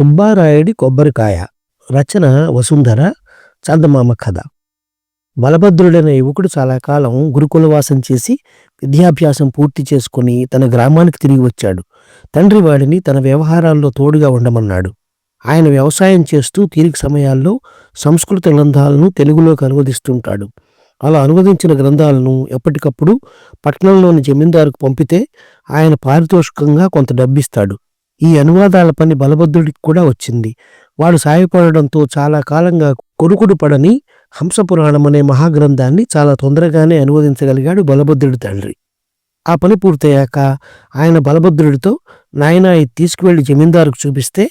సుబ్బారాయుడి కొబ్బరికాయ. రచన వసుంధర చందమామ కథ. బలభద్రుడైన యువకుడు చాలా కాలం గురుకులవాసం చేసి విద్యాభ్యాసం పూర్తి చేసుకుని తన గ్రామానికి తిరిగి వచ్చాడు. తండ్రి వాడిని తన వ్యవహారాల్లో తోడుగా ఉండమన్నాడు. ఆయన వ్యవసాయం చేస్తూ తీరిక సమయాల్లో సంస్కృత గ్రంథాలను తెలుగులోకి అనువదిస్తుంటాడు. అలా అనువదించిన గ్రంథాలను ఎప్పటికప్పుడు పట్టణంలోని జమీందారుకు పంపితే ఆయన పారితోషికంగా కొంత డబ్బిస్తాడు. ఈ అనువాదాల పని బలభద్రుడికి కూడా వచ్చింది. వాడు సాయపడడంతో చాలా కాలంగా కొరుకుడు పడని హంసపురాణం అనే మహాగ్రంథాన్ని చాలా తొందరగానే అనువదించగలిగాడు బలభద్రుడి తండ్రి. ఆ పని పూర్తయ్యాక ఆయన బలభద్రుడితో నాయన ఇది తీసుకువెళ్ళి జమీందారుకు చూపిస్తే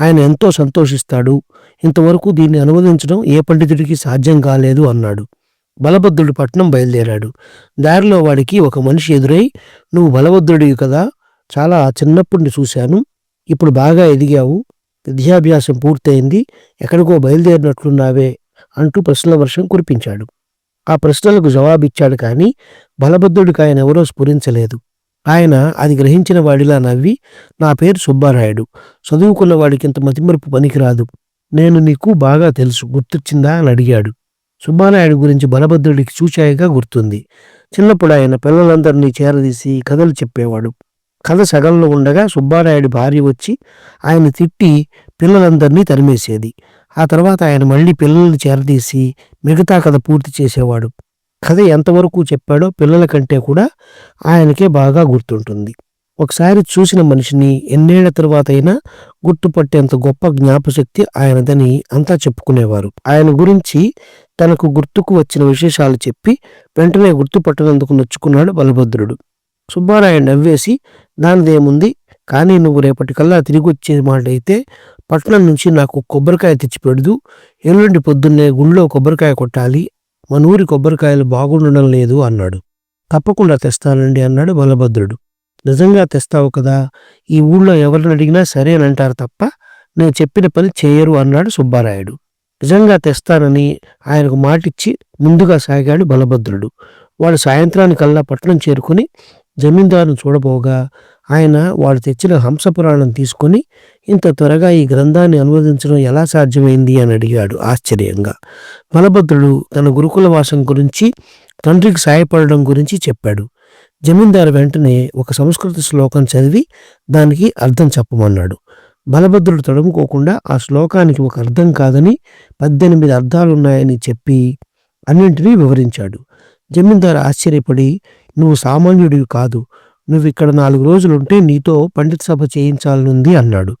ఆయన ఎంతో సంతోషిస్తాడు. ఇంతవరకు దీన్ని అనువదించడం ఏ పండితుడికి సాధ్యం కాలేదు అన్నాడు. బలభద్రుడు పట్నం బయలుదేరాడు. దారిలో వాడికి ఒక మనిషి ఎదురై నువ్వు బలభద్రుడివి కదా చాలా చిన్నప్పటి చూశాను. ఇప్పుడు బాగా ఎదిగావు. విద్యాభ్యాసం పూర్తయింది. ఎక్కడికో బయలుదేరినట్లున్నావే అంటూ ప్రశ్నల వర్షం కురిపించాడు. ఆ ప్రశ్నలకు జవాబిచ్చాడు కానీ బలభద్రుడికి ఆయన ఎవరో స్ఫురించలేదు. ఆయన అది గ్రహించిన వాడిలా నవ్వి నా పేరు సుబ్బారాయుడు. చదువుకున్న వాడికి ఇంత మతిమరుపు పనికిరాదు. నేను నీకు బాగా తెలుసు. గుర్తొచ్చిందా అని అడిగాడు. సుబ్బారాయుడు గురించి బలభద్రుడికి చూచాయిగా గుర్తుంది. చిన్నప్పుడు ఆయన పిల్లలందరినీ చేరదీసి కథలు చెప్పేవాడు. కథ సగంలో ఉండగా సుబ్బారాయుడి భార్య వచ్చి ఆయన తిట్టి పిల్లలందరినీ తరిమేసేది. ఆ తర్వాత ఆయన మళ్ళీ పిల్లల్ని చేరదీసి మిగతా కథ పూర్తి చేసేవాడు. కథ ఎంతవరకు చెప్పాడో పిల్లల కంటే కూడా ఆయనకే బాగా గుర్తుంటుంది. ఒకసారి చూసిన మనిషిని ఎన్నేళ్ళ తర్వాత అయినా గుర్తుపట్టేంత గొప్ప జ్ఞాపశక్తి ఆయనదని అంతా చెప్పుకునేవారు. ఆయన గురించి తనకు గుర్తుకు వచ్చిన విశేషాలు చెప్పి వెంటనే గుర్తుపట్టనందుకు నొచ్చుకున్నాడు బలభద్రుడు. సుబ్బారాయుడు నవ్వేసి దానిదేముంది కానీ నువ్వు రేపటికల్లా తిరిగి వచ్చే మాట అయితే పట్నం నుంచి నాకు కొబ్బరికాయ తెచ్చిపెడదు ఎల్లుండి పొద్దున్నే గుళ్ళో కొబ్బరికాయ కొట్టాలి. మన ఊరి కొబ్బరికాయలు బాగుండడం లేదు అన్నాడు. తప్పకుండా తెస్తానండి అన్నాడు బలభద్రుడు. నిజంగా తెస్తావు కదా ఈ ఊళ్ళో ఎవరిని అడిగినా సరే అని అంటారు తప్ప నేను చెప్పిన పని చేయరు అన్నాడు సుబ్బారాయుడు. నిజంగా తెస్తానని ఆయనకు మాటిచ్చి ముందుగా సాగాడు బలభద్రుడు. వాడు సాయంత్రానికల్లా పట్టణం చేరుకుని జమీందారును చూడబోగా ఆయన వాడు తెచ్చిన హంసపురాణం తీసుకొని ఇంత త్వరగా ఈ గ్రంథాన్ని అనువదించడం ఎలా సాధ్యమైంది అని అడిగాడు ఆశ్చర్యంగా. బలభద్రుడు తన గురుకుల వాసం గురించి తండ్రికి సాయపడడం గురించి చెప్పాడు. జమీందారు వెంటనే ఒక సంస్కృత శ్లోకం చదివి దానికి అర్థం చెప్పమన్నాడు. బలభద్రుడు తడుముకోకుండా ఆ శ్లోకానికి ఒక అర్థం కాదని పద్దెనిమిది అర్థాలున్నాయని చెప్పి అన్నింటినీ వివరించాడు. జమీందారు ఆశ్చర్యపడి నువ్వు సామాన్యుడివి కాదు. నువ్వు ఇక్కడ నాలుగు రోజులుంటే నీతో పండిత సభ చేయించాలనుంది అన్నాడు.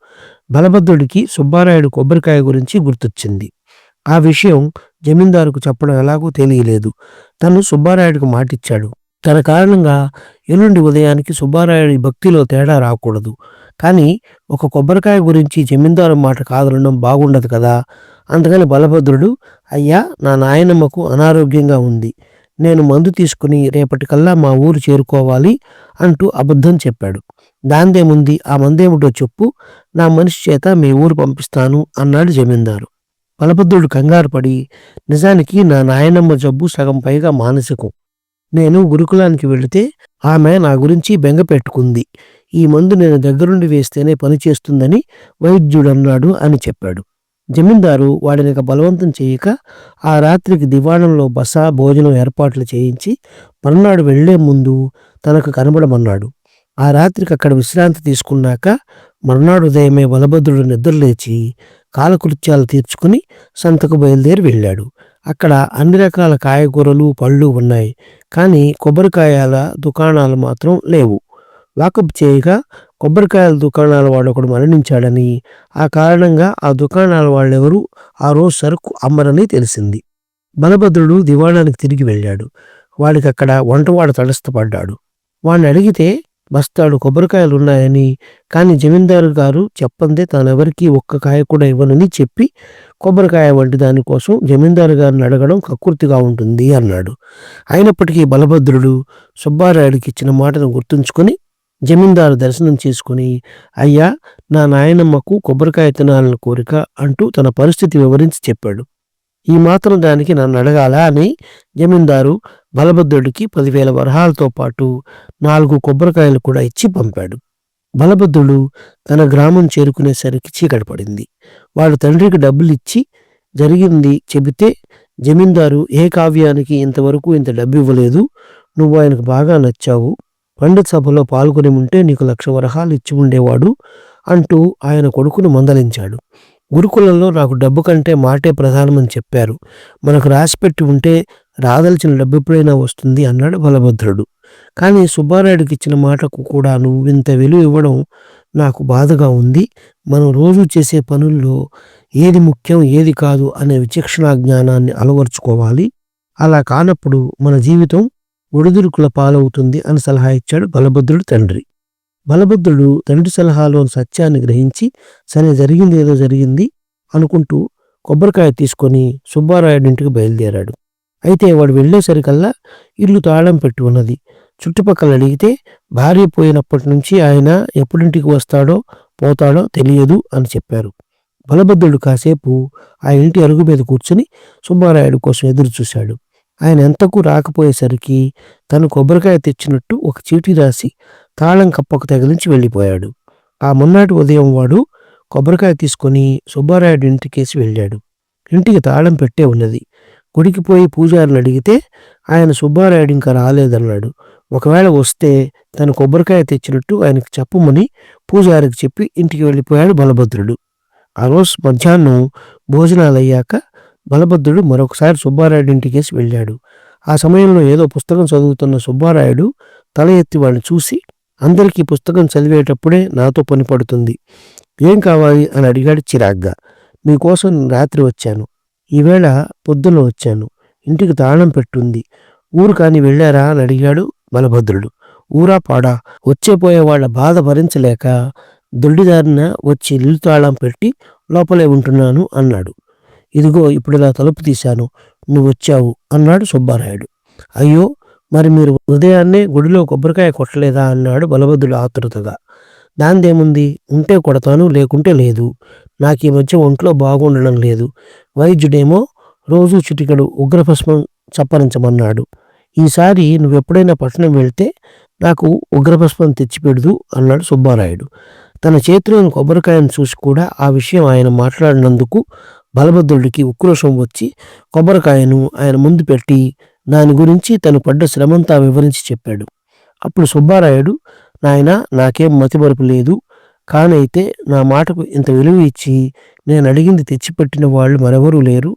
బలభద్రుడికి సుబ్బారాయుడు కొబ్బరికాయ గురించి గుర్తొచ్చింది. ఆ విషయం జమీందారుకు చెప్పడం ఎలాగో తెలియలేదు. తను సుబ్బారాయుడికి మాటిచ్చాడు. తన కారణంగా ఎల్లుండి ఉదయానికి సుబ్బారాయుడి భక్తిలో తేడా రాకూడదు. కానీ ఒక కొబ్బరికాయ గురించి జమీందారు మాట కాదనడం బాగుండదు కదా. అందుకని బలభద్రుడు అయ్యా నా నాయనమ్మకు అనారోగ్యంగా ఉంది. నేను మందు తీసుకుని రేపటికల్లా మా ఊరు చేరుకోవాలి అంటూ అబద్ధం చెప్పాడు. దాందేముంది? ఆ మందేమిటో చెప్పు. నా మనిషి చేత మీ ఊరు పంపిస్తాను అన్నాడు జమీందారు. బలభద్రుడు కంగారు పడి నిజానికి నా నాయనమ్మ జబ్బు సగం పైగా మానసికం. నేను గురుకులానికి వెళితే ఆమె నా గురించి బెంగ పెట్టుకుంది. ఈ మందు నేను దగ్గరుండి వేస్తేనే పనిచేస్తుందని వైద్యుడన్నాడు అని చెప్పాడు. జమీందారు వాడిని బలవంతం చేయక ఆ రాత్రికి దివాణంలో బస భోజనం ఏర్పాట్లు చేయించి మర్నాడు వెళ్ళే ముందు తనకు కనబడమన్నాడు. ఆ రాత్రికి అక్కడ విశ్రాంతి తీసుకున్నాక మర్నాడు ఉదయమే బలభద్రుడు నిద్రలేచి కాలకృత్యాలు తీర్చుకుని సంతకు బయలుదేరి వెళ్ళాడు. అక్కడ అన్ని రకాల కాయగూరలు పళ్ళు ఉన్నాయి. కానీ కొబ్బరికాయల దుకాణాలు మాత్రం లేవు. వాకప్ చేయగా కొబ్బరికాయల దుకాణాల వాడు ఒకడు మరణించాడని ఆ కారణంగా ఆ దుకాణాల వాళ్ళెవరూ ఆ రోజు సరుకు అమ్మరని తెలిసింది. బలభద్రుడు దివాణానికి తిరిగి వెళ్ళాడు. వాడికి అక్కడ వంటవాడు తటస్థపడ్డాడు. వాడిని అడిగితే బస్తాడు కొబ్బరికాయలు ఉన్నాయని కానీ జమీందారు గారు చెప్పందే తానెవరికి ఒక్క కాయ కూడా ఇవ్వనని చెప్పి కొబ్బరికాయ వంటి దానికోసం జమీందారు గారిని అడగడం కకృతిగా ఉంటుంది అన్నాడు. అయినప్పటికీ బలభద్రుడు సుబ్బారాయుడికి ఇచ్చిన మాటను గుర్తుంచుకొని జమీందారు దర్శనం చేసుకుని అయ్యా నా నాయనమ్మకు కొబ్బరికాయ తినాలని కోరిక అంటూ తన పరిస్థితి వివరించి చెప్పాడు. ఈ మాత్రం దానికి నన్ను అడగాలా అని జమీందారు బలభద్రుడికి పదివేల వరహాలతో పాటు నాలుగు కొబ్బరికాయలు కూడా ఇచ్చి పంపాడు. బలభద్రుడు తన గ్రామం చేరుకునేసరికి చీకటి పడింది. వాడు తండ్రికి డబ్బులు ఇచ్చి జరిగింది చెబితే జమీందారు ఏ కావ్యానికి ఇంతవరకు ఇంత డబ్బు ఇవ్వలేదు? నువ్వు ఆయనకు బాగా నచ్చావు. పండిత్ సభలో పాల్గొని ఉంటే నీకు లక్ష వరహాలు ఇచ్చి ఉండేవాడు అంటూ ఆయన కొడుకును మందలించాడు. గురుకులంలో నాకు డబ్బు కంటే మాటే ప్రధానమని చెప్పారు. మనకు రాసిపెట్టి ఉంటే రాదలిచిన డబ్బు ఎప్పుడైనా వస్తుంది అన్నాడు బలభద్రుడు. కానీ సుబ్బారాయుడికి ఇచ్చిన మాటకు కూడా నువ్వు ఇంత విలువ ఇవ్వడం నాకు బాధగా ఉంది. మనం రోజు చేసే పనుల్లో ఏది ముఖ్యం ఏది కాదు అనే విచక్షణా జ్ఞానాన్ని అలవర్చుకోవాలి. అలా కానప్పుడు మన జీవితం ఒడిదుడుకుల పాలవుతుంది అని సలహా ఇచ్చాడు బలభద్రుడు తండ్రి. బలభద్రుడు తండ్రి సలహాలోని సత్యాన్ని గ్రహించి సరే జరిగింది ఏదో జరిగింది అనుకుంటూ కొబ్బరికాయ తీసుకొని సుబ్బారాయుడి ఇంటికి బయలుదేరాడు. అయితే వాడు వెళ్ళేసరికల్లా ఇల్లు తాళం పెట్టి ఉన్నది. చుట్టుపక్కల అడిగితే భార్య పోయినప్పటి నుంచి ఆయన ఎప్పుడింటికి వస్తాడో పోతాడో తెలియదు అని చెప్పారు. బలభద్రుడు కాసేపు ఆ ఇంటి అరుగు మీద కూర్చుని సుబ్బారాయుడు కోసం ఎదురు చూశాడు ఆయన ఎంతకు రాకపోయేసరికి తను కొబ్బరికాయ తెచ్చినట్టు ఒక చీటీ రాసి తాళం కప్పకు తగిలించి వెళ్ళిపోయాడు. ఆ మొన్నటి ఉదయం వాడు కొబ్బరికాయ తీసుకొని సుబ్బారాయుడు ఇంటికేసి వెళ్ళాడు. ఇంటికి తాళం పెట్టే ఉన్నది. గుడికి పోయి పూజారిని అడిగితే ఆయన సుబ్బారాయుడు ఇంకా రాలేదన్నాడు. ఒకవేళ వస్తే తను కొబ్బరికాయ తెచ్చినట్టు ఆయనకు చెప్పమని పూజారికి చెప్పి ఇంటికి వెళ్ళిపోయాడు బలభద్రుడు. ఆ రోజు మధ్యాహ్నం భోజనాలు అయ్యాక బలభద్రుడు మరొకసారి సుబ్బారాయుడు ఇంటికేసి వెళ్ళాడు. ఆ సమయంలో ఏదో పుస్తకం చదువుతున్న సుబ్బారాయుడు తల ఎత్తి వాళ్ళని చూసి అందరికీ పుస్తకం చదివేటప్పుడే నాతో పని పడుతుంది. ఏం కావాలి? అని అడిగాడు చిరాగ్గా. మీకోసం రాత్రి వచ్చాను. ఈవేళ పొద్దున వచ్చాను. ఇంటికి తాళం పెట్టుంది. ఊరు కాని వెళ్ళారా? అని అడిగాడు బలభద్రుడు. ఊరా పాడా? వచ్చేపోయే వాళ్ళ బాధ భరించలేక దొడ్డిదారిన వచ్చి ఇల్లు తాళం పెట్టి లోపలే ఉంటున్నాను అన్నాడు. ఇదిగో ఇప్పుడు ఇలా తలుపు తీశాను నువ్వు వచ్చావు అన్నాడు సుబ్బారాయుడు. అయ్యో మరి మీరు ఉదయాన్నే గుడిలో కొబ్బరికాయ కొట్టలేదా అన్నాడు బలభద్రుడు ఆతృతగా దాందేముంది? ఉంటే కొడతాను లేకుంటే లేదు. నాకు ఈ మధ్య ఒంట్లో బాగుండడం లేదు. వైద్యుడేమో రోజు చిటికడు ఉగ్రభస్మం చప్పరించమన్నాడు. ఈసారి నువ్వెప్పుడైనా పట్టణం వెళ్తే నాకు ఉగ్రభస్మం తెచ్చిపెడుదు అన్నాడు సుబ్బారాయుడు. తన చేతిలోని కొబ్బరికాయను చూసి కూడా ఆ విషయం ఆయన మాట్లాడినందుకు బలభద్రుడికి ఉక్రోషం వచ్చి కొబ్బరికాయను ఆయన ముందు పెట్టి దాని గురించి తను పడ్డ శ్రమంతా వివరించి చెప్పాడు. అప్పుడు సుబ్బారాయుడు నాయన నాకేం మతిమరుపు లేదు. కానైతే నా మాటకు ఇంత విలువ ఇచ్చి నేను అడిగింది తెచ్చిపెట్టిన వాళ్ళు మరెవరూ లేరు.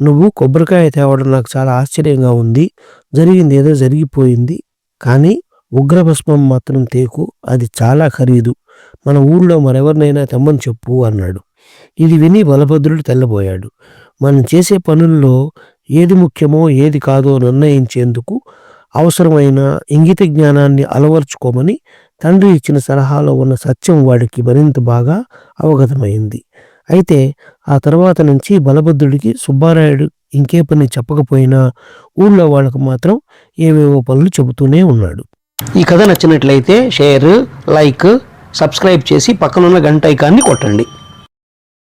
నువ్వు కొబ్బరికాయ తేవడం నాకు చాలా ఆశ్చర్యంగా ఉంది. జరిగింది ఏదో జరిగిపోయింది. కానీ ఉగ్రభస్మం మాత్రం తేకు. అది చాలా ఖరీదు. మన ఊళ్ళో మరెవరినైనా తెమ్మని చెప్పు అన్నాడు. ఇది విని బలభద్రుడు తెల్లబోయాడు. మనం చేసే పనుల్లో ఏది ముఖ్యమో ఏది కాదో నిర్ణయించేందుకు అవసరమైన ఇంగిత జ్ఞానాన్ని అలవర్చుకోమని తండ్రి ఇచ్చిన సలహాలో ఉన్న సత్యం వాడికి మరింత బాగా అవగతమైంది. అయితే ఆ తర్వాత నుంచి బలభద్రుడికి సుబ్బారాయుడు ఇంకే పని చెప్పకపోయినా ఊళ్ళో వాళ్ళకు మాత్రం ఏవేవో పనులు చెబుతూనే ఉన్నాడు. ఈ కథ నచ్చినట్లయితే షేర్ లైక్ సబ్స్క్రైబ్ చేసి పక్కనున్న గంట ఐకాన్ని కొట్టండి.